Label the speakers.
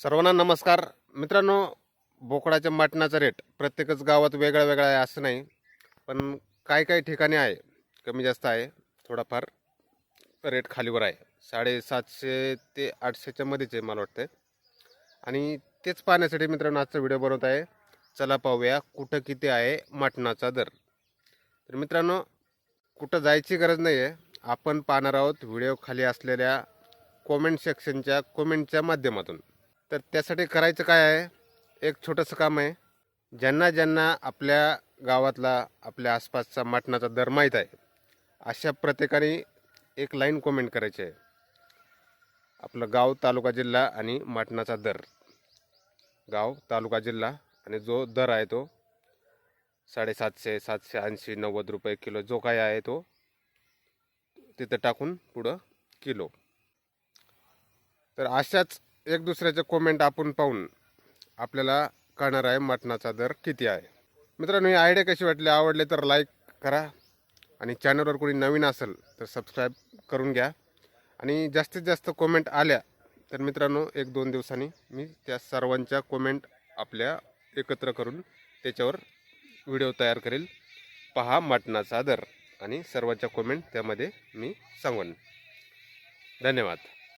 Speaker 1: सर्वांना नमस्कार. मित्रांनो बोकडाच्या मटणाचा रेट प्रत्येकच गावात वेगळा वेगळा आहे असं नाही पण काही काही ठिकाणी आहे कमी जास्त आहे थोडाफार रेट खालीवर आहे. साडेसातशे ते आठशेच्या मध्येच आहे मला वाटतं आणि तेच पाहण्यासाठी मित्रांनो आजचा व्हिडिओ बनवत आहे. चला पाहूया कुठं किती आहे मटणाचा दर. तर मित्रांनो कुठं जायची गरज नाही आहे आपण पाहणार आहोत व्हिडिओ खाली असलेल्या कॉमेंट सेक्शनच्या कॉमेंटच्या माध्यमातून. तर त्यासाठी करायचं काय आहे? एक छोटंसं काम आहे. ज्यांना ज्यांना आपल्या गावातला आपल्या आसपासचा मटणाचा दर माहीत आहे अशा प्रत्येकाने एक लाईन कॉमेंट करायची आहे. आपलं गाव तालुका जिल्हा आणि मटणाचा दर. गाव तालुका जिल्हा आणि जो दर आहे तो साडेसातशे सातशे ऐंशी नव्वद रुपये किलो जो काय आहे तो तिथं टाकून पुढं किलो. तर अशाच एक दुसऱ्याचे कॉमेंट आपण पाहून आपल्याला कळणार आहे मटणाचा दर किती आहे. मित्रांनो ही आयडिया कशी वाटली? आवडले तर लाईक करा आणि चॅनलवर कोणी नवीन असेल तर सबस्क्राईब करून घ्या. आणि जास्तीत जास्त कॉमेंट आल्या तर मित्रांनो एक दोन दिवसांनी मी त्या सर्वांच्या कॉमेंट आपल्या एकत्र करून त्याच्यावर व्हिडिओ तयार करेल. पहा मटणाचा दर आणि सर्वांच्या कॉमेंट त्यामध्ये मी सांगून. धन्यवाद.